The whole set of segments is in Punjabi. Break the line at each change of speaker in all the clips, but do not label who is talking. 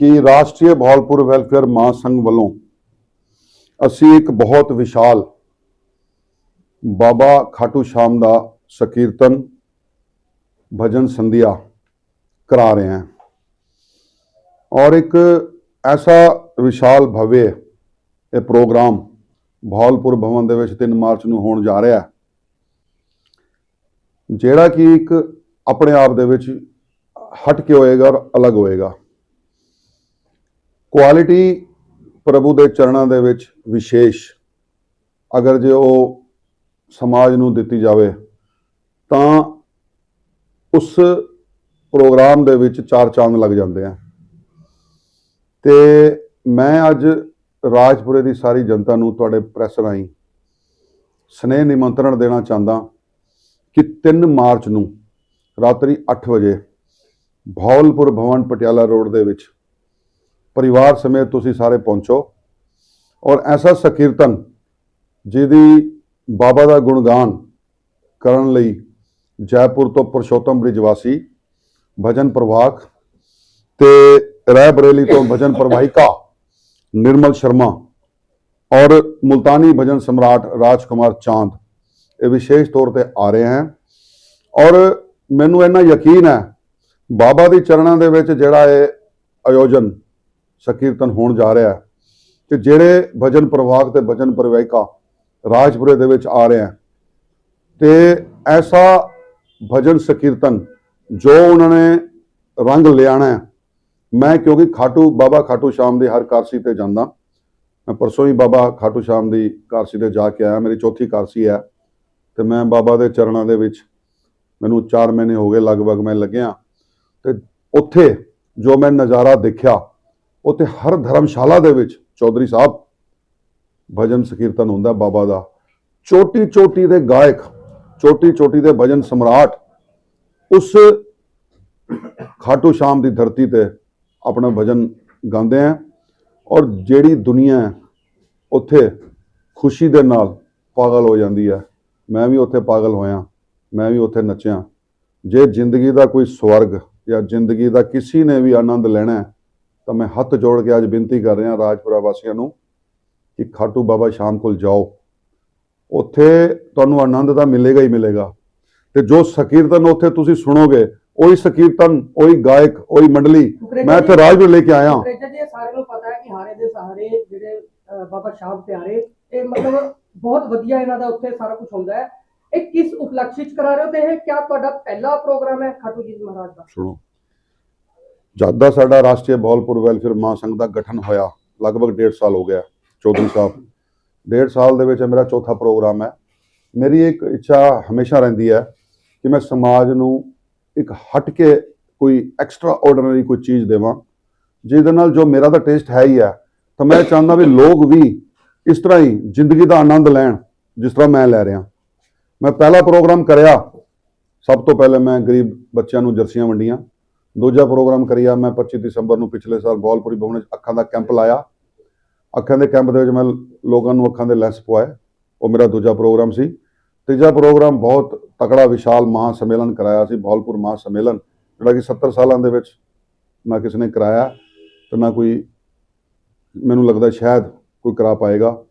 ਕਿ ਰਾਸ਼ਟਰੀ ਭੌਲਪੁਰ ਵੈਲਫੇਅਰ ਮਹਾਸੰਘ ਵੱਲੋਂ ਅਸੀਂ ਇੱਕ ਬਹੁਤ ਵਿਸ਼ਾਲ ਬਾਬਾ ਖਾਟੂ ਸ਼ਾਮ ਦਾ ਸਕੀਰਤਨ, ਭਜਨ ਸੰਧਿਆ ਕਰਾ ਰਹੇ ਹਾਂ। ਔਰ ਇੱਕ ਐਸਾ ਵਿਸ਼ਾਲ ਭਵਯ ਇਹ ਪ੍ਰੋਗਰਾਮ ਭੌਲਪੁਰ ਭਵਨ ਦੇ ਵਿੱਚ 3 ਮਾਰਚ ਨੂੰ ਹੋਣ ਜਾ ਰਿਹਾ ਜਿਹੜਾ ਕਿ ਇੱਕ ਆਪਣੇ ਆਪ ਦੇ ਵਿੱਚ ਹਟ ਕੇ ਹੋਏਗਾ ਔਰ ਅਲੱਗ ਹੋਏਗਾ। ਕੁਆਲਿਟੀ ਪ੍ਰਭੂ ਦੇ ਚਰਨਾਂ ਦੇ ਵਿੱਚ ਵਿਸ਼ੇਸ਼। ਅਗਰ ਜੇ ਉਹ ਸਮਾਜ ਨੂੰ ਦਿੱਤੀ ਜਾਵੇ, ਤਾਂ ਉਸ ਪ੍ਰੋਗਰਾਮ ਦੇ ਵਿੱਚ ਚਾਰ ਚਾਂਦ ਲੱਗ ਜਾਂਦੇ ਆ। ਤੇ ਮੈਂ ਅੱਜ ਰਾਜਪੁਰੇ ਦੀ ਸਾਰੀ ਜਨਤਾ ਨੂੰ ਤੁਹਾਡੇ ਪ੍ਰੈਸ ਰਾਹੀਂ ਸਨੇਹ ਨਿਮੰਤਰਣ ਦੇਣਾ ਚਾਹੁੰਦਾ ਕਿ 3 ਮਾਰਚ ਨੂੰ ਰਾਤਰੀ 8 ਵਜੇ ਭੌਲਪੁਰ ਭਵਨ ਪਟਿਆਲਾ ਰੋਡ ਦੇ ਵਿੱਚ ਪਰਿਵਾਰ ਸਮੇਤ ਤੁਸੀਂ ਸਾਰੇ ਪਹੁੰਚੋ। ਔਰ ਐਸਾ ਸਕੀਰਤਨ ਜਿਹਦੀ ਬਾਬਾ ਦਾ ਗੁਣਗਾਨ ਕਰਨ ਲਈ ਜੈਪੁਰ ਤੋਂ ਪਰਸ਼ੋਤਮ ਬ੍ਰਿਜ ਵਾਸੀ ਭਜਨ ਪ੍ਰਵਾਕ ਤੇ ਰਾਏ ਬਰੇਲੀ ਤੋਂ ਭਜਨ ਪ੍ਰਵਾਹਿਕਾ ਨਿਰਮਲ ਸ਼ਰਮਾ ਔਰ ਮੁਲਤਾਨੀ ਭਜਨ ਸਮਰਾਟ ਰਾਜਕੁਮਾਰ ਚਾਂਦ ਇਹ ਵਿਸ਼ੇਸ਼ ਤੌਰ ਤੇ ਆ ਰਹੇ ਹਨ ਔਰ ਮੈਨੂੰ ਇਹਨਾਂ ਯਕੀਨ ਹੈ, ਬਾਬਾ ਦੀ ਚਰਨਾਂ ਦੇ ਵਿੱਚ ਜਿਹੜਾ ਇਹ ਆਯੋਜਨ ਸਕੀਰਤਨ ਹੋਣ ਜਾ ਰਿਹਾ ਹੈ ਤੇ ਜਿਹੜੇ ਭਜਨ ਪ੍ਰਵਾਕ ਤੇ ਭਜਨ ਪ੍ਰਵਾਹਿਕਾ ਰਾਜਪੁਰੇ ਦੇ ਵਿੱਚ ਆ ਰਹੇ ਹਨ ਤੇ ਐਸਾ ਭਜਨ ਸਕੀਰਤਨ ਜੋ ਉਹਨਾਂ ਨੇ ਰੰਗ ਲਿਆਣਾ ਮੈਂ ਕਿਉਂਕਿ ਖਾਟੂ ਬਾਬਾ ਖਾਟੂ ਸ਼ਾਮ ਦੇ ਹਰ ਕਾਰਸੀ ਤੇ ਜਾਂਦਾ, ਮੈਂ ਪਰਸੋਂ ਹੀ ਬਾਬਾ ਖਾਟੂ ਸ਼ਾਮ ਦੀ ਕਾਰਸੀ ਤੇ ਜਾ ਕੇ ਆਇਆ, ਮੇਰੀ ਚੌਥੀ ਕਾਰਸੀ ਹੈ ਤੇ ਮੈਂ ਬਾਬਾ ਦੇ ਚਰਨਾਂ ਦੇ ਵਿੱਚ ਮੈਨੂੰ 4 ਮਹੀਨੇ ਹੋ ਗਏ ਲਗਭਗ ਮੈਂ ਲੱਗਿਆ ਤੇ ਉੱਥੇ ਜੋ ਮੈਂ ਨਜ਼ਾਰਾ ਦੇਖਿਆ ਉੱਥੇ ਹਰ ਧਰਮਸ਼ਾਲਾ ਦੇ ਵਿੱਚ ਚੌਧਰੀ ਸਾਹਿਬ ਭਜਨ ਸਕੀਰਤਨ ਹੁੰਦਾ ਬਾਬਾ ਦਾ। ਚੋਟੀ ਚੋਟੀ ਦੇ ਗਾਇਕ ਛੋਟੀ ਚੋਟੀ ਦੇ ਭਜਨ ਸਮਰਾਟ ਉਸ ਖਾਟੂ ਸ਼ਾਮ ਦੀ ਧਰਤੀ ਤੇ ਆਪਣਾ ਭਜਨ ਗਾਉਂਦੇ ਆ ਔਰ ਜਿਹੜੀ ਦੁਨੀਆ ਉੱਥੇ ਖੁਸ਼ੀ ਦੇ ਨਾਲ ਪਾਗਲ ਹੋ ਜਾਂਦੀ ਹੈ। ਮੈਂ ਵੀ ਉੱਥੇ ਪਾਗਲ ਹੋਇਆ ਮੈਂ ਵੀ ਉੱਥੇ ਨੱਚਿਆ। ਜੇ ਜ਼ਿੰਦਗੀ ਦਾ ਕੋਈ ਸਵਰਗ ਜਾਂ ਜ਼ਿੰਦਗੀ ਦਾ ਕਿਸੇ ਨੇ ਵੀ ਆਨੰਦ ਲੈਣਾ ਹੈ, ਤਾਂ ਮੈਂ ਹੱਥ ਜੋੜ ਕੇ ਅੱਜ ਬੇਨਤੀ ਕਰ ਰਿਹਾ ਰਾਜਪੁਰਾ ਵਾਸੀਆਂ ਨੂੰ ਕਿ ਖਾਟੂ ਬਾਬਾ ਸ਼ਾਮ ਕੋਲ ਜਾਓ। ਉੱਥੇ ਤੁਹਾਨੂੰ ਆਨੰਦ ਤਾਂ ਮਿਲੇਗਾ ਹੀ ਮਿਲੇਗਾ। ਤੇ ਜੋ ਸਕੀਰਤਨ ਉੱਥੇ ਤੁਸੀਂ ਸੁਣੋਗੇ ਉਹੀ ਸਕੀਰਤਨ ਉਹੀ ਗਾਇਕ ਉਹੀ ਮੰਡਲੀ ਮੈਂ ਇੱਥੇ ਰਾਜਪੁਰ ਲੈ ਕੇ ਆਇਆ।
ਜੀ ਸਾਰਿਆਂ ਨੂੰ ਪਤਾ ਹੈ ਕਿ ਹਾਰੇ ਦੇ ਸਹਾਰੇ ਜਿਹੜੇ ਅਹ, ਬਾਬਾ ਸ਼ਾਮ ਪਿਆਰੇ ਇਹ ਮਤਲਬ ਬਹੁਤ ਵਧੀਆ ਇਹਨਾਂ ਦਾ ਉੱਥੇ ਸਾਰਾ ਕੁਝ ਹੁੰਦਾ ਹੈ। ਇਹ ਕਿਸ ਉਪਲਕਸ਼ ਵਿੱਚ ਕਰਾ ਰਹੇ ਹੋ ਤੇ ਇਹ ਕਿਆ ਤੁਹਾਡਾ ਪਹਿਲਾ ਪ੍ਰੋਗਰਾਮ ਹੈ ਖਾਟੂ ਜੀ ਮਹਾਰਾਜ ਦਾ?
ਸੁਣੋ ਜਦ ਦਾ ਸਾਡਾ ਰਾਸ਼ਟਰੀ ਬੌਲਪੁਰ ਵੈਲਫੇਅਰ ਮਹਾਸੰਘ ਦਾ ਗਠਨ ਹੋਇਆ, ਲਗਭਗ 1.5 ਸਾਲ ਹੋ ਗਿਆ, ਚੌਧਰੀ ਸਾਹਿਬ। 1.5 ਸਾਲ ਦੇ ਵਿੱਚ ਮੇਰਾ ਚੌਥਾ ਪ੍ਰੋਗਰਾਮ ਹੈ। ਮੇਰੀ ਇੱਕ ਇੱਛਾ ਹਮੇਸ਼ਾ ਰਹਿੰਦੀ ਹੈ ਕਿ ਮੈਂ ਸਮਾਜ ਨੂੰ ਇੱਕ ਹਟ ਕੇ ਕੋਈ ਐਕਸਟਰਾ ਆਰਡੀਨਰੀ ਕੋਈ ਚੀਜ਼ ਦੇਵਾਂ, ਜਿਹਦੇ ਨਾਲ ਜੋ ਮੇਰਾ ਤਾਂ ਟੇਸਟ ਹੈ ਹੀ ਹੈ, ਤਾਂ ਮੈਂ ਚਾਹੁੰਦਾ ਵੀ ਲੋਕ ਵੀ ਇਸ ਤਰ੍ਹਾਂ ਹੀ ਜ਼ਿੰਦਗੀ ਦਾ ਆਨੰਦ ਲੈਣ, ਜਿਸ ਤਰ੍ਹਾਂ ਮੈਂ ਲੈ ਰਿਹਾ। ਮੈਂ ਪਹਿਲਾ ਪ੍ਰੋਗਰਾਮ ਕਰਿਆ। ਸਭ ਤੋਂ ਪਹਿਲੇ ਮੈਂ ਗਰੀਬ ਬੱਚਿਆਂ ਨੂੰ ਜਰਸੀਆਂ ਵੰਡੀਆਂ। ਦੂਜਾ ਪ੍ਰੋਗਰਾਮ ਕਰਿਆ ਮੈਂ 25 ਦਸੰਬਰ ਨੂੰ ਪਿਛਲੇ ਸਾਲ ਬੌਲਪੁਰੀ ਭਵਨ ਵਿੱਚ ਅੱਖਾਂ ਦਾ ਕੈਂਪ ਲਾਇਆ। ਅੱਖਾਂ ਦੇ ਕੈਂਪ ਦੇ ਵਿੱਚ ਮੈਂ ਲੋਕਾਂ ਨੂੰ ਅੱਖਾਂ ਦੇ ਲੈਂਸ ਪਵਾਏ। ਉਹ ਮੇਰਾ ਦੂਜਾ ਪ੍ਰੋਗਰਾਮ ਸੀ। ਤੀਜਾ ਪ੍ਰੋਗਰਾਮ ਬਹੁਤ ਤਕੜਾ, ਵਿਸ਼ਾਲ ਮਹਾ ਸੰਮੇਲਨ ਕਰਾਇਆ ਸੀ, ਬੌਲਪੁਰ ਮਹਾ ਸੰਮੇਲਨ ਜਿਹੜਾ ਕਿ 70 ਸਾਲਾਂ ਦੇ ਵਿੱਚ ਨਾ ਕਿਸੇ ਨੇ ਕਰਾਇਆ ਤੇ ਨਾ ਕੋਈ ਮੈਨੂੰ ਲੱਗਦਾ ਸ਼ਾਇਦ ਕੋਈ ਕਰਾ ਪਾਏਗਾ।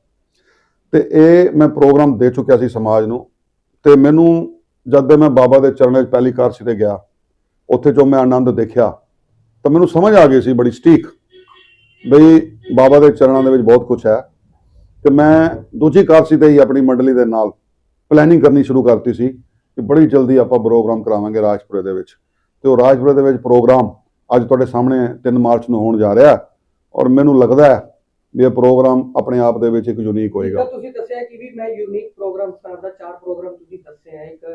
ਤੇ ਇਹ ਮੈਂ ਪ੍ਰੋਗਰਾਮ ਦੇ ਚੁੱਕਿਆ ਸੀ ਸਮਾਜ ਨੂੰ ਤੇ ਮੈਨੂੰ ਜਦ ਮੈਂ ਬਾਬਾ ਦੇ ਚਰਨਾਂ 'ਚ ਪਹਿਲੀ ਕਾਰ ਤੇ ਗਿਆ ਉੱਥੇ ਜੋ ਮੈਂ ਆਨੰਦ ਦੇਖਿਆ, ਤਾਂ ਮੈਨੂੰ ਸਮਝ ਆ ਗਈ ਸੀ ਬੜੀ ਸਟੀਕ ਬਈ ਬਾਬਾ ਦੇ ਚਰਨਾਂ ਦੇ ਵਿੱਚ ਬਹੁਤ ਕੁਝ ਹੈ। ਤੇ ਮੈਂ ਦੂਜੀ ਕਾਰਸੀ ਤੇ ਹੀ ਆਪਣੀ ਮੰਡਲੀ ਦੇ ਨਾਲ ਪਲੈਨਿੰਗ ਕਰਨੀ ਸ਼ੁਰੂ ਕਰਤੀ ਸੀ ਕਿ ਬੜੀ ਜਲਦੀ ਆਪਾਂ ਪ੍ਰੋਗਰਾਮ ਕਰਾਵਾਂਗੇ ਰਾਜਪੁਰੇ ਦੇ ਵਿੱਚ। ਤੇ ਉਹ ਰਾਜਪੁਰੇ ਦੇ ਵਿੱਚ ਪ੍ਰੋਗਰਾਮ ਅੱਜ ਤੁਹਾਡੇ ਸਾਹਮਣੇ 3 ਮਾਰਚ ਨੂੰ ਹੋਣ ਜਾ ਰਿਹਾ ਔਰ ਮੈਨੂੰ ਲੱਗਦਾ ਹੈ ਵੀ ਇਹ ਪ੍ਰੋਗਰਾਮ ਆਪਣੇ ਆਪ ਦੇ ਵਿੱਚ ਇੱਕ ਯੂਨੀਕ ਹੋਏਗਾ।
ਤੁਸੀਂ ਦੱਸਿਆ ਕਿ ਵੀ ਮੈਂ ਯੂਨੀਕ ਪ੍ਰੋਗਰਾਮ ਕਰਦਾ ਚਾਰ ਪ੍ਰੋਗਰਾਮ ਤੁਸੀਂ ਦੱਸੇ ਹੈ ਇੱਕ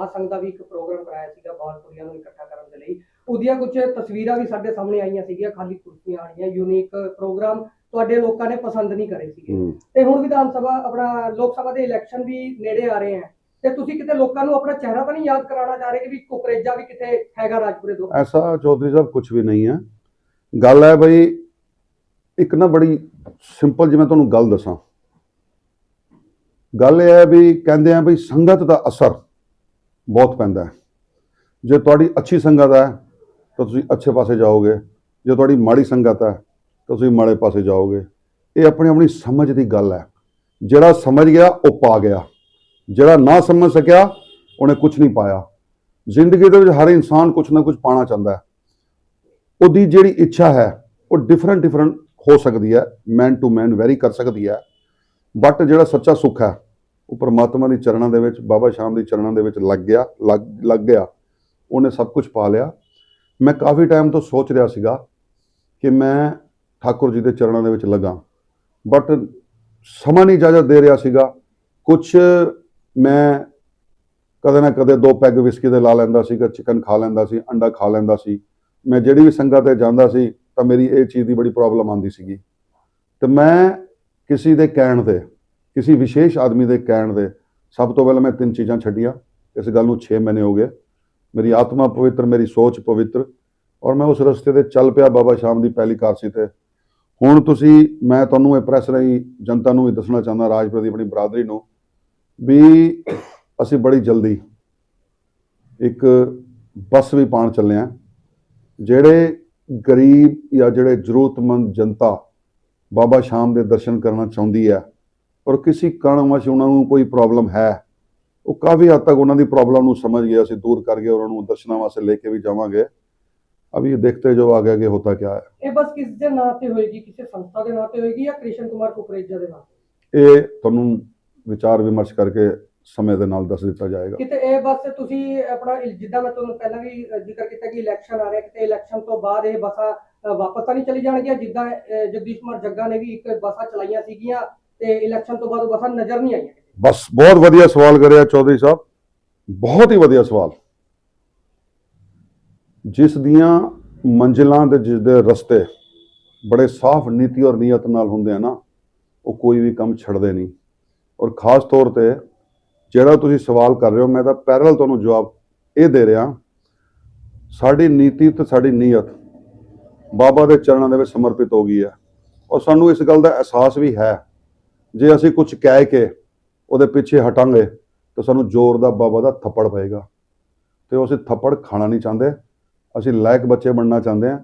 ਮਹਾਸੰਘ ਦਾ ਵੀ ਇੱਕ ਪ੍ਰੋਗਰਾਮ ਕਰਾਇਆ ਸੀਗਾ ਬਾਲਪੁਰੀਆਂ ਨੂੰ ਇਕੱਠਾ ਕਰਨ ਦੇ ਲਈ। ਉਹਦੀਆਂ ਕੁਝ ਤਸਵੀਰਾਂ ਵੀ ਸਾਡੇ ਸਾਹਮਣੇ ਆਈਆਂ ਸੀਗੀਆਂ ਖਾਲੀ ਕੁਰਸੀਆਂ ਆਣੀਆਂ ਯੂਨੀਕ ਪ੍ਰੋਗਰਾਮ ਤੁਹਾਡੇ ਲੋਕਾਂ ਨੇ ਪਸੰਦ ਨਹੀਂ ਕਰੇ ਸੀਗੇ। ਤੇ ਹੁਣ ਵਿਧਾਨ ਸਭਾ ਆਪਣਾ ਲੋਕ ਸਭਾ ਦੇ ਇਲੈਕਸ਼ਨ ਵੀ ਨੇੜੇ ਆ ਰਹੇ ਹੈ ਤੇ ਤੁਸੀਂ ਕਿਤੇ ਲੋਕਾਂ ਨੂੰ ਆਪਣਾ ਚਿਹਰਾ ਤਾਂ ਨਹੀਂ ਯਾਦ ਕਰਾਉਣਾ ਚਾਹ ਰਹੇ ਕਿ ਵੀ ਕੁਕਰੇਜਾ ਵੀ ਕਿਤੇ ਹੈਗਾ ਰਾਜਪੁਰੇ ਤੋਂ?
ਐਸਾ ਚੌਧਰੀ ਸਾਹਿਬ ਕੁਝ ਵੀ ਨਹੀਂ ਹੈ। ਗੱਲ ਹੈ ਬਈ ਇੱਕ ਨਾ ਬੜੀ ਸਿੰਪਲ ਜਿਵੇਂ ਤੁਹਾਨੂੰ ਗੱਲ ਦੱਸਾਂ। ਗੱਲ ਇਹ ਹੈ ਵੀ ਕਹਿੰਦੇ ਆ ਵੀ ਸੰਗਤ ਦਾ ਅਸਰ ਬਹੁਤ ਪੈਂਦਾ ਹੈ। ਜੇ ਤੁਹਾਡੀ ਅੱਛੀ ਸੰਗਤ ਹੈ, ਤਾਂ ਤੁਸੀਂ ਅੱਛੇ ਪਾਸੇ ਜਾਓਗੇ। ਜੇ ਤੁਹਾਡੀ ਮਾੜੀ ਸੰਗਤ ਹੈ, ਤਾਂ ਤੁਸੀਂ ਮਾੜੇ ਪਾਸੇ ਜਾਓਗੇ। ਇਹ ਆਪਣੀ ਆਪਣੀ ਸਮਝ ਦੀ ਗੱਲ ਹੈ। ਜਿਹੜਾ ਸਮਝ ਗਿਆ, ਉਹ ਪਾ ਗਿਆ। ਜਿਹੜਾ ਨਾ ਸਮਝ ਸਕਿਆ, ਉਹਨੇ ਕੁਝ ਨਹੀਂ ਪਾਇਆ। ਜ਼ਿੰਦਗੀ ਦੇ ਵਿੱਚ ਹਰ ਇਨਸਾਨ ਕੁਝ ਨਾ ਕੁਝ ਪਾਣਾ ਚਾਹੁੰਦਾ ਹੈ। ਉਹਦੀ ਜਿਹੜੀ ਇੱਛਾ ਹੈ, ਉਹ ਡਿਫਰੈਂਟ ਡਿਫਰੈਂਟ ਹੋ ਸਕਦੀ ਹੈ। ਮੈਨ ਟੂ ਮੈਨ ਵੈਰੀ ਕਰ ਸਕਦੀ ਹੈ। ਬਟ ਜਿਹੜਾ ਸੱਚਾ ਸੁੱਖ ਹੈ ਉਹ ਪਰਮਾਤਮਾ ਦੀ ਚਰਨਾਂ ਦੇ ਵਿੱਚ, ਬਾਬਾ ਸ਼ਾਮ ਦੀ ਚਰਨਾਂ ਦੇ ਵਿੱਚ ਲੱਗ ਗਿਆ, ਲੱਗ ਲੱਗ ਗਿਆ। ਉਹਨੇ ਸਭ ਕੁਝ ਪਾ ਲਿਆ। ਮੈਂ ਕਾਫੀ ਟਾਈਮ ਤੋਂ ਸੋਚ ਰਿਹਾ ਸੀਗਾ ਕਿ ਮੈਂ ਠਾਕੁਰ ਜੀ ਦੇ ਚਰਨਾਂ ਦੇ ਵਿੱਚ ਲੱਗਾ। ਬਟ ਸਮਾਂ ਨਹੀਂ ਇਜਾਜ਼ਤ ਦੇ ਰਿਹਾ ਸੀਗਾ। ਕੁਝ ਮੈਂ ਕਦੇ ਨਾ ਕਦੇ ਦੋ ਪੈਗ ਵਿਸਕੀ ਦੇ ਲਾ ਲੈਂਦਾ ਸੀਗਾ ਚਿਕਨ ਖਾ ਲੈਂਦਾ ਸੀ, ਅੰਡਾ ਖਾ ਲੈਂਦਾ ਸੀ। ਮੈਂ ਜਿਹੜੀ ਵੀ ਸੰਗਤ ਤੇ ਜਾਂਦਾ ਸੀ, ਤਾਂ ਮੇਰੀ ਇਹ ਚੀਜ਼ ਦੀ ਬੜੀ ਪ੍ਰੋਬਲਮ ਆਉਂਦੀ ਸੀਗੀ। ਤੇ ਮੈਂ ਕਿਸੇ ਦੇ ਕਹਿਣ ਤੇ ਕਿਸੇ ਵਿਸ਼ੇਸ਼ ਆਦਮੀ ਦੇ ਕਹਿਣ ਦੇ ਸਭ ਤੋਂ ਪਹਿਲਾਂ ਮੈਂ ਤਿੰਨ ਚੀਜ਼ਾਂ ਛੱਡੀਆਂ। ਇਸ ਗੱਲ ਨੂੰ 6 ਮਹੀਨੇ ਹੋ ਗਏ। ਮੇਰੀ ਆਤਮਾ ਪਵਿੱਤਰ, ਮੇਰੀ ਸੋਚ ਪਵਿੱਤਰ ਔਰ ਮੈਂ ਉਸ ਰਸਤੇ ਤੇ ਚੱਲ ਪਿਆ ਬਾਬਾ ਸ਼ਾਮ ਦੀ ਪਹਿਲੀ ਕਾਰਸੀ ਤੇ। ਹੁਣ ਤੁਸੀਂ, ਮੈਂ ਤੁਹਾਨੂੰ ਇਹ ਪ੍ਰੈਸ ਰਾਹੀਂ ਜਨਤਾ ਨੂੰ ਵੀ ਦੱਸਣਾ ਚਾਹੁੰਦਾ ਰਾਜਪੁਰ ਦੀ ਆਪਣੀ ਬਰਾਦਰੀ ਨੂੰ, ਵੀ ਅਸੀਂ ਬੜੀ ਜਲਦੀ ਇੱਕ ਬੱਸ ਵੀ ਪਾਣ ਚੱਲੇ ਹਾਂ, ਜਿਹੜੇ ਗਰੀਬ ਜਾਂ ਜਿਹੜੇ ਜ਼ਰੂਰਤਮੰਦ ਜਨਤਾ ਬਾਬਾ ਸ਼ਾਮ ਦੇ ਦਰਸ਼ਨ ਕਰਨਾ ਚਾਹੁੰਦੀ ਹੈ। ਔਰ ਕਿਸੇ ਕਾਰਨਵਸ਼ ਉਹਨਾਂ ਨੂੰ ਕੋਈ ਪ੍ਰੋਬਲਮ ਹੈ? ਉਹ ਕਾਫੀ ਹੱਦ ਤੱਕ ਉਹਨਾਂ ਦੀ ਪ੍ਰੋਬਲਮ ਨੂੰ ਸਮਝ ਗਿਆ ਅਸੀਂ ਦੂਰ ਕਰਕੇ ਉਹਨਾਂ ਨੂੰ ਦਰਸ਼ਨਾਂ ਵਾਸਤੇ ਲੈ ਕੇ ਵੀ ਜਾਵਾਂਗੇ। ਅਭੀ ਦੇਖਤੇ ਜੋ ਆਗੇ ਅੱਗੇ ਹੋਤਾ ਕਿਆ ਹੈ।
ਇਹ ਬਸ ਕਿਸ ਦੇ ਨਾਂ ਤੇ ਹੋਏਗੀ? ਕਿਸੇ ਸੰਸਥਾ ਦੇ ਨਾਂ ਤੇ ਹੋਏਗੀ ਜਾਂ ਕ੍ਰਿਸ਼ਨ ਕੁਮਾਰ ਕੁਕਰੇਜਾ ਦੇ ਨਾਂ ਤੇ?
ਇਹ ਤੁਹਾਨੂੰ ਵਿਚਾਰ ਵਿਮਰਸ਼ ਕਰਕੇ ਸਮੇਂ ਦੇ ਨਾਲ ਦੱਸ ਦਿੱਤਾ ਜਾਏਗਾ।
ਕਿਤੇ ਇਹ ਬਸ ਤੁਸੀਂ ਆਪਣਾ ਜਿੱਦਾਂ ਮੈਂ ਤੁਹਾਨੂੰ ਪਹਿਲਾਂ ਵੀ ਜ਼ਿਕਰ ਕੀਤਾ ਕਿ ਇਲੈਕਸ਼ਨ ਆ ਰਿਹਾ ਕਿਤੇ ਇਲੈਕਸ਼ਨ ਤੋਂ ਬਾਅਦ ਇਹ ਬਸਾਂ ਵਾਪਸ ਤਾਂ ਨਹੀਂ ਚਲੀ ਜਾਣਗੀਆਂ? ਜਿੱਦਾਂ ਜਗਦੀਸ਼ ਕੁਮਾਰ ਜੱਗਾ ਨੇ ਵੀ ਇੱਕ ਬਸਾਂ ਚਲਾਈਆਂ ਸੀਗੀਆਂ ਤੇ ਇਲੈਕਸ਼ਨ ਤੋਂ ਬਾਅਦ ਉਹ ਨਜ਼ਰ ਨਹੀਂ ਆਈਆਂ
ਬਸ ਬਹੁਤ ਵਧੀਆ ਸਵਾਲ ਕਰਿਆ ਚੌਧਰੀ ਸਾਹਿਬ। ਬਹੁਤ ਹੀ ਵਧੀਆ ਸਵਾਲ। ਜਿਸ ਦੀਆਂ ਮੰਜ਼ਿਲਾਂ ਦੇ ਜਿਸ ਦੇ ਰਸਤੇ ਬੜੇ ਸਾਫ਼ ਨੀਤੀ ਔਰ ਨੀਅਤ ਨਾਲ ਹੁੰਦੇ ਆ ਨਾ, ਉਹ ਕੋਈ ਵੀ ਕੰਮ ਛੱਡਦੇ ਨਹੀਂ। ਔਰ ਖਾਸ ਤੌਰ ਤੇ ਜਿਹੜਾ ਤੁਸੀਂ ਸਵਾਲ ਕਰ ਰਹੇ ਹੋ, ਮੈਂ ਤਾਂ ਪੈਰਲ ਤੁਹਾਨੂੰ ਜਵਾਬ ਇਹ ਦੇ ਰਿਹਾ, ਸਾਡੀ ਨੀਤੀ ਤੇ ਸਾਡੀ ਨੀਅਤ ਬਾਬਾ ਦੇ ਚਰਨਾਂ ਦੇ ਵਿੱਚ ਸਮਰਪਿਤ ਹੋ ਗਈ ਹੈ। ਔਰ ਸਾਨੂੰ ਇਸ ਗੱਲ ਦਾ ਅਹਿਸਾਸ ਵੀ ਹੈ। ਜੇ ਅਸੀਂ ਕੁਝ ਕਹਿ ਕੇ ਉਹਦੇ ਪਿੱਛੇ ਹਟਾਂਗੇ ਤਾਂ ਸਾਨੂੰ ਜ਼ੋਰ ਦਾ ਬਾਬਾ ਦਾ ਥੱਪੜ ਪਏਗਾ। ਤੇ ਉਹ ਅਸੀਂ ਥੱਪੜ ਖਾਣਾ ਨਹੀਂ ਚਾਹੁੰਦੇ। ਅਸੀਂ ਲਾਇਕ ਬੱਚੇ ਬਣਨਾ ਚਾਹੁੰਦੇ ਹਾਂ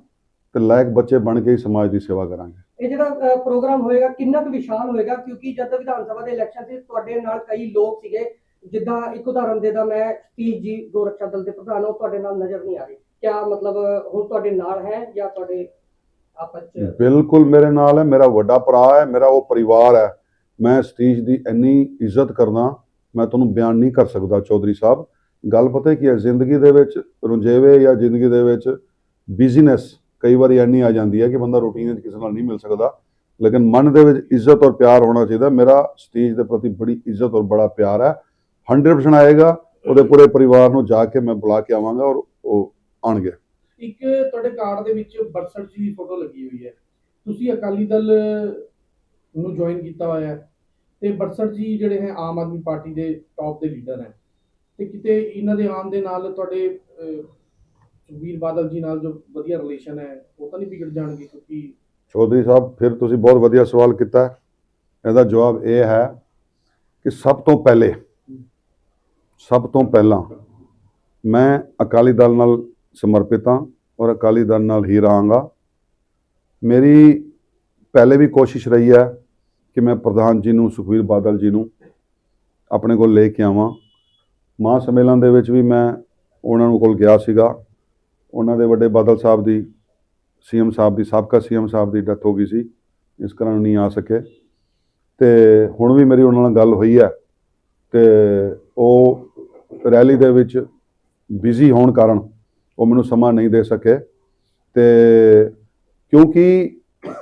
ਤੇ ਲਾਇਕ ਬੱਚੇ ਬਣ ਕੇ ਹੀ ਸਮਾਜ ਦੀ ਸੇਵਾ ਕਰਾਂਗੇ।
ਇਹ ਜਿਹੜਾ ਪ੍ਰੋਗਰਾਮ ਹੋਏਗਾ ਕਿੰਨਾ ਕੁ ਵਿਸ਼ਾਲ ਹੋਏਗਾ? ਕਿਉਂਕਿ ਜਦ ਵਿਧਾਨ ਸਭਾ ਦੇ ਇਲੈਕਸ਼ਨ ਸੀ ਤੁਹਾਡੇ ਨਾਲ ਕਈ ਲੋਕ ਸੀਗੇ। ਜਿੱਦਾਂ ਇੱਕ ਉਦਾਹਰਨ ਦੇ ਦਾ ਮੈਂ ਸਤੀਸ਼ ਜੀ ਦਲ ਦੇ ਪ੍ਰਧਾਨ ਉਹ ਤੁਹਾਡੇ ਨਾਲ ਨਜ਼ਰ ਨਹੀਂ ਆ ਰਹੇ। ਕਿਆ ਮਤਲਬ ਹੁਣ ਤੁਹਾਡੇ ਨਾਲ ਹੈ ਜਾਂ ਤੁਹਾਡੇ ਆਪਸ ਚ
ਬਿਲਕੁਲ ਮੇਰੇ ਨਾਲ ਹੈ ਮੇਰਾ ਵੱਡਾ ਭਰਾ ਹੈ ਮੇਰਾ ਉਹ ਪਰਿਵਾਰ ਹੈ। ਮੈਂ ਸਤੀਸ਼ ਦੀ ਇੰਨੀ ਇੱਜ਼ਤ ਕਰਦਾ, ਮੈਂ ਤੁਹਾਨੂੰ ਬਿਆਨ ਨਹੀਂ ਕਰ ਸਕਦਾ ਚੌਧਰੀ ਸਾਹਿਬ। ਗੱਲ ਪਤਾ ਕੀ ਹੈ, ਜ਼ਿੰਦਗੀ ਦੇ ਵਿੱਚ ਰੁਝੇਵੇ ਜਾਂ ਜ਼ਿੰਦਗੀ ਦੇ ਵਿੱਚ ਬਿਜ਼ਨਸ ਕਈ ਵਾਰੀ ਇੰਨੀ ਆ ਜਾਂਦੀ ਹੈ ਕਿ ਬੰਦਾ ਰੂਟੀਨ ਵਿੱਚ ਕਿਸੇ ਨਾਲ ਨਹੀਂ ਮਿਲ ਸਕਦਾ। ਲੇਕਿਨ ਮਨ ਦੇ ਵਿੱਚ ਇੱਜ਼ਤ ਔਰ ਪਿਆਰ ਹੋਣਾ ਚਾਹੀਦਾ। ਮੇਰਾ ਸਤੀਸ਼ ਦੇ ਪ੍ਰਤੀ ਬੜੀ ਇੱਜ਼ਤ ਔਰ ਬੜਾ ਪਿਆਰ ਹੈ। 100% ਆਏਗਾ, ਉਹਦੇ ਪੂਰੇ ਪਰਿਵਾਰ ਨੂੰ ਜਾ ਕੇ ਮੈਂ ਬੁਲਾ ਕੇ ਆਵਾਂਗਾ ਔਰ ਉਹ ਆਣਗੇ
ਇੱਕ ਤੁਹਾਡੇ ਕਾਰਡ ਦੇ ਵਿੱਚ ਬਰਸਟ ਜੀ ਦੀ ਫੋਟੋ ਲੱਗੀ ਹੋਈ ਹੈ। ਤੁਸੀਂ ਅਕਾਲੀ ਦਲ ਨੂੰ ਜੁਆਇਨ ਕੀਤਾ ਹੋਇਆ ਹੈ। ਤੇ ਬਰਸਟ ਜੀ ਜਿਹੜੇ ਹੈ, ਆਮ ਆਦਮੀ ਪਾਰਟੀ ਦੇ ਟੌਪ ਦੇ ਲੀਡਰ ਹੈ। ਤੇ ਕਿਤੇ ਇਹਨਾਂ ਦੇ ਆਉਣ ਦੇ ਨਾਲ ਤੁਹਾਡੇ ਸੁਖਬੀਰ ਬਾਦਲ ਜੀ ਨਾਲ ਜੋ ਵਧੀਆ ਰਿਲੇਸ਼ਨ ਹੈ, ਉਹ ਤਾਂ ਨਹੀਂ ਵਿਗੜ ਜਾਣਗੇ ਕਿਉਂਕਿ
ਚੌਧਰੀ ਸਾਹਿਬ, ਫਿਰ ਤੁਸੀਂ ਬਹੁਤ ਵਧੀਆ ਸਵਾਲ ਕੀਤਾ। ਇਹਦਾ ਜਵਾਬ ਇਹ ਹੈ ਕਿ ਸਭ ਤੋਂ ਪਹਿਲੇ, ਸਭ ਤੋਂ ਪਹਿਲਾਂ ਮੈਂ ਅਕਾਲੀ ਦਲ ਨਾਲ ਸਮਰਪਿਤ ਹਾਂ ਔਰ ਅਕਾਲੀ ਦਲ ਨਾਲ ਹੀ ਰਹਾਂਗਾ। ਮੇਰੀ ਪਹਿਲੇ ਵੀ ਕੋਸ਼ਿਸ਼ ਰਹੀ ਹੈ ਕਿ ਮੈਂ ਪ੍ਰਧਾਨ ਜੀ ਨੂੰ ਸੁਖਬੀਰ ਬਾਦਲ ਜੀ ਨੂੰ ਆਪਣੇ ਕੋਲ ਲੈ ਕੇ ਆਵਾਂ। ਮਹਾਂ ਸੰਮੇਲਨ ਦੇ ਵਿੱਚ ਵੀ ਮੈਂ ਉਹਨਾਂ ਨੂੰ ਕੋਲ ਗਿਆ ਸੀਗਾ। ਉਹਨਾਂ ਦੇ ਵੱਡੇ ਬਾਦਲ ਸਾਹਿਬ ਦੀ, ਸੀਐਮ ਸਾਹਿਬ ਦੀ, ਸਾਬਕਾ ਸੀਐਮ ਸਾਹਿਬ ਦੀ ਡੈਥ ਹੋ ਗਈ ਸੀ। ਇਸ ਕਾਰਨ ਨਹੀਂ ਆ ਸਕੇ। ਤੇ ਹੁਣ ਵੀ ਮੇਰੀ ਉਹਨਾਂ ਨਾਲ ਗੱਲ ਹੋਈ ਹੈ। ਤੇ ਉਹ ਰੈਲੀ ਦੇ ਵਿੱਚ ਬਿਜ਼ੀ ਹੋਣ ਕਾਰਨ ਉਹ ਮੈਨੂੰ ਸਮਾਂ ਨਹੀਂ ਦੇ ਸਕੇ। ਤੇ ਕਿਉਂਕਿ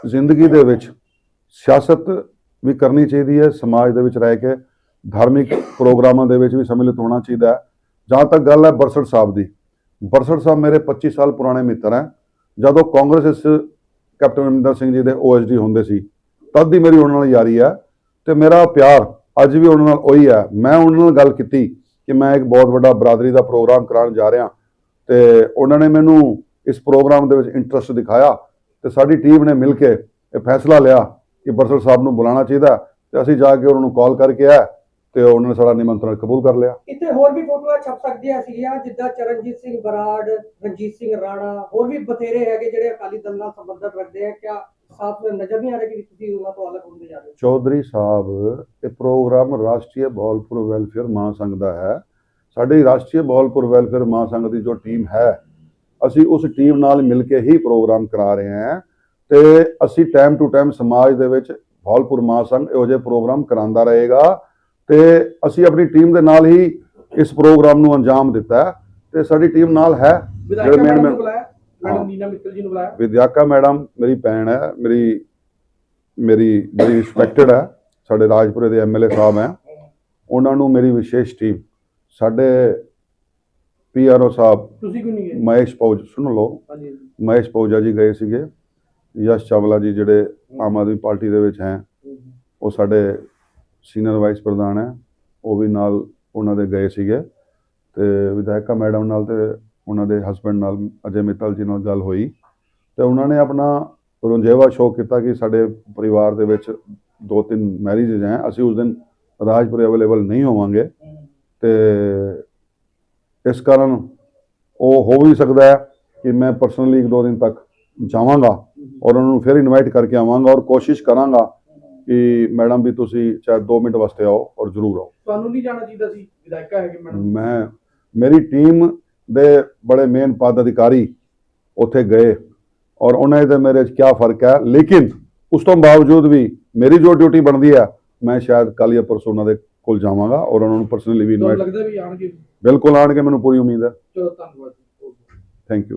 ਜ਼ਿੰਦਗੀ ਦੇ ਵਿੱਚ ਸਿਆਸਤ ਵੀ ਕਰਨੀ ਚਾਹੀਦੀ ਹੈ, ਸਮਾਜ ਦੇ ਵਿੱਚ ਰਹਿ ਕੇ ਧਾਰਮਿਕ ਪ੍ਰੋਗਰਾਮਾਂ ਦੇ ਵਿੱਚ ਵੀ ਸੰਮਿਲਿਤ ਹੋਣਾ ਚਾਹੀਦਾ ਹੈ। ਜਹਾਂ ਤੱਕ ਗੱਲ ਹੈ ਬਰਸੜ ਸਾਹਿਬ ਦੀ। ਬਰਸੜ ਸਾਹਿਬ ਮੇਰੇ 25 ਸਾਲ ਪੁਰਾਣੇ ਮਿੱਤਰ ਹੈ। ਜਦੋਂ ਕਾਂਗਰਸ ਇਸ ਕੈਪਟਨ ਅਮਰਿੰਦਰ ਸਿੰਘ ਜੀ ਦੇ ਓਐਸਡੀ ਹੁੰਦੇ ਸੀ, ਤਦ ਦੀ ਮੇਰੀ ਉਹਨਾਂ ਨਾਲ ਯਾਰੀ ਹੈ ਤੇ ਮੇਰਾ ਪਿਆਰ ਅੱਜ ਵੀ ਉਹਨਾਂ ਨਾਲ ਉਹੀ ਹੈ। ਮੈਂ ਉਹਨਾਂ ਨਾਲ ਗੱਲ ਕੀਤੀ ਕਿ ਮੈਂ ਇੱਕ ਬਹੁਤ ਵੱਡਾ ਬਰਾਦਰੀ ਦਾ ਪ੍ਰੋਗਰਾਮ ਕਰਾਉਣ ਜਾ ਰਿਹਾ ਤੇ ਉਹਨਾਂ ਨੇ ਮੈਨੂੰ ਇਸ ਪ੍ਰੋਗਰਾਮ ਦੇ ਵਿੱਚ ਇੰਟਰਸਟ ਦਿਖਾਇਆ ਤੇ ਸਾਡੀ ਟੀਮ ਨੇ ਮਿਲ ਕੇ ਇਹ ਫੈਸਲਾ ਲਿਆ ਕਿ ਬਰਸਲ ਸਾਹਿਬ ਨੂੰ ਬੁਲਾਉਣਾ ਚਾਹੀਦਾ ਤੇ ਅਸੀਂ ਜਾ ਕੇ ਉਹਨਾਂ ਨੂੰ ਕਾਲ ਕਰਕੇ ਆ ਤੇ ਉਹਨਾਂ ਨੇ ਸਾਡਾ ਨਿਮੰਤਰਣ ਕਬੂਲ ਕਰ ਲਿਆ।
ਇੱਥੇ ਹੋਰ ਵੀ ਫੋਟੋਆਂ ਛਪ ਸਕਦੀਆਂ ਸੀਗੀਆਂ ਜਿੱਦਾਂ ਚਰਨਜੀਤ ਸਿੰਘ ਬਰਾੜ ਰਣਜੀਤ ਸਿੰਘ ਰਾਣਾ ਹੋਰ ਵੀ ਬਥੇਰੇ ਹੈਗੇ ਜਿਹੜੇ ਅਕਾਲੀ ਦਲ ਨਾਲ ਸੰਬੰਧਤ ਰੱਖਦੇ ਆ। ਕਿਆ ਸਾਫ਼ ਨਜ਼ਰ ਨਹੀਂ ਆ ਰਿਹਾ ਕਿ ਤੁਸੀਂ ਉਹਨਾਂ ਤੋਂ ਅਲੱਗ ਹੁੰਦੇ ਜਾ ਰਹੇ
ਚੌਧਰੀ ਸਾਹਿਬ ਇਹ ਪ੍ਰੋਗਰਾਮ ਰਾਸ਼ਟਰੀ ਬੌਲਪੁਰ ਵੈਲਫੇਅਰ ਮਹਾਸੰਘ ਦਾ ਹੈ। ਸਾਡੀ ਰਾਸ਼ਟਰੀ ਬੌਲਪੁਰ ਵੈਲਫੇਅਰ ਮਹਾਸੰਘ ਦੀ ਜੋ ਟੀਮ ਹੈ ਅਸੀਂ ਉਸ ਟੀਮ ਨਾਲ ਮਿਲ ਕੇ ਹੀ ਪ੍ਰੋਗਰਾਮ ਕਰਾ ਰਹੇ ਹਾਂ। ਤੇ ਅਸੀਂ ਟਾਈਮ ਟੂ ਟਾਈਮ ਸਮਾਜ ਦੇ ਵਿੱਚ ਬੌਲਪੁਰ ਮਹਾਸੰਘ ਇਹੋ ਜਿਹੇ ਪ੍ਰੋਗਰਾਮ ਕਰਾਉਂਦਾ ਰਹੇਗਾ ਤੇ ਅਸੀਂ ਆਪਣੀ ਟੀਮ ਦੇ ਨਾਲ ਹੀ ਇਸ ਪ੍ਰੋਗਰਾਮ ਨੂੰ ਅੰਜਾਮ ਦਿੱਤਾ ਹੈ ਤੇ ਸਾਡੀ ਟੀਮ ਨਾਲ ਹੈ
ਵਿਧਾਇਕਾ
ਜਿਹੜੇ
ਮੈਡਮ ਨੂੰ ਬੁਲਾਇਆ
ਹਾਂ।
ਮੈਡਮ ਨੀਨਾ ਮਿੱਤਲ ਜੀ ਨੂੰ ਬੁਲਾਇਆ।
ਵਿਦਿਆਕਾ ਮੈਡਮ ਮੇਰੀ ਭੈਣ ਹੈ ਮੇਰੀ ਮੇਰੀ ਬੜੀ ਰਿਸਪੈਕਟਡ ਹੈ ਸਾਡੇ ਰਾਜਪੁਰੇ ਦੇ ਐਮਐਲਏ ਸਾਹਿਬ ਹੈ। ਉਹਨਾਂ ਨੂੰ ਮੇਰੀ ਵਿਸ਼ੇਸ਼ ਟੀਮ ਸਾਡੇ ਪੀਆਰਓ ਸਾਹਿਬ
ਤੁਸੀਂ ਕਿਉਂ ਨਹੀਂ ਗਏ?
ਮਹੇਸ਼ ਪੌਜ ਸੁਣ ਲਓ।
ਹਾਂਜੀ।
ਮਹੇਸ਼ ਪੌਜਾ ਜੀ ਗਏ ਸੀਗੇ। ਯਸ਼ ਚਾਵਲਾ ਜੀ ਜਿਹੜੇ ਆਮ ਆਦਮੀ ਪਾਰਟੀ ਦੇ ਵਿੱਚ ਹੈ, ਉਹ ਸਾਡੇ ਸੀਨੀਅਰ ਵਾਈਸ ਪ੍ਰਧਾਨ ਹੈ, ਉਹ ਵੀ ਨਾਲ ਉਹਨਾਂ ਦੇ ਗਏ ਸੀਗੇ ਤੇ ਵਿਧਾਇਕਾ ਮੈਡਮ ਨਾਲ ਤੇ ਉਹਨਾਂ ਦੇ ਹਸਬੰਡ ਨਾਲ ਅਜੇ ਮਿੱਤਲ ਜੀ ਨਾਲ ਗੱਲ ਹੋਈ ਤੇ ਉਹਨਾਂ ਨੇ ਆਪਣਾ ਰੁੰਝੇਵਾ ਸ਼ੋਅ ਕੀਤਾ ਕਿ ਸਾਡੇ ਪਰਿਵਾਰ ਦੇ ਵਿੱਚ ਦੋ ਤਿੰਨ ਮੈਰਿਜਸ ਹੈ, ਅਸੀਂ ਉਸ ਦਿਨ ਰਾਜਪੁਰ ਅਵੇਲੇਬਲ ਨਹੀਂ ਹੋਵਾਂਗੇ ਤੇ ਇਸ ਕਾਰਨ ਉਹ ਹੋ ਵੀ ਸਕਦਾ ਹੈ ਕਿ ਮੈਂ ਪਰਸਨਲੀ ਇੱਕ ਦੋ ਦਿਨ ਤੱਕ ਜਾਵਾਂਗਾ। ਔਰ ਉਹਨਾਂ ਨੂੰ ਫਿਰ ਇਨਵਾਈਟ ਕਰਕੇ ਆਵਾਂਗਾ ਔਰ ਕੋਸ਼ਿਸ਼ ਕਰਾਂਗਾ ਕਿ ਮੈਡਮ ਵੀ ਤੁਸੀਂ ਚਾਹੇ 2 ਮਿੰਟ ਵਾਸਤੇ ਆਓ ਔਰ ਜ਼ਰੂਰ ਆਓ।
ਤੁਹਾਨੂੰ ਨਹੀਂ ਜਾਣਾ ਚਾਹੀਦਾ ਸੀ? ਵਿਧਾਇਕਾ ਹੈਗੇ ਮੈਡਮ।
ਮੈਂ ਮੇਰੀ ਟੀਮ ਦੇ ਬੜੇ ਮੇਨ ਪਦ ਅਧਿਕਾਰੀ ਉੱਥੇ ਗਏ ਔਰ ਉਹਨਾਂ ਦੇ ਮੇਰੇ 'ਚ ਕੀ ਫ਼ਰਕ ਹੈ? ਲੇਕਿਨ ਉਸ ਤੋਂ ਬਾਵਜੂਦ ਵੀ ਮੇਰੀ ਜੋ ਡਿਊਟੀ ਬਣਦੀ ਹੈ ਮੈਂ ਸ਼ਾਇਦ ਕੱਲ੍ਹ ਜਾਂ ਪਰਸੋਂ ਉਹਨਾਂ ਦੇ ਕੋਲ ਜਾਵਾਂਗਾ ਔਰ ਉਹਨਾਂ ਨੂੰ ਪਰਸਨਲੀ ਵੀ ਇਨਵਾਈਟ
ਲੱਗਦਾ ਵੀ ਆਣਗੇ
ਬਿਲਕੁਲ ਆਣਗੇ ਮੈਨੂੰ ਪੂਰੀ ਉਮੀਦ ਹੈ।
ਚਲੋ ਧੰਨਵਾਦ
ਥੈਂਕ ਯੂ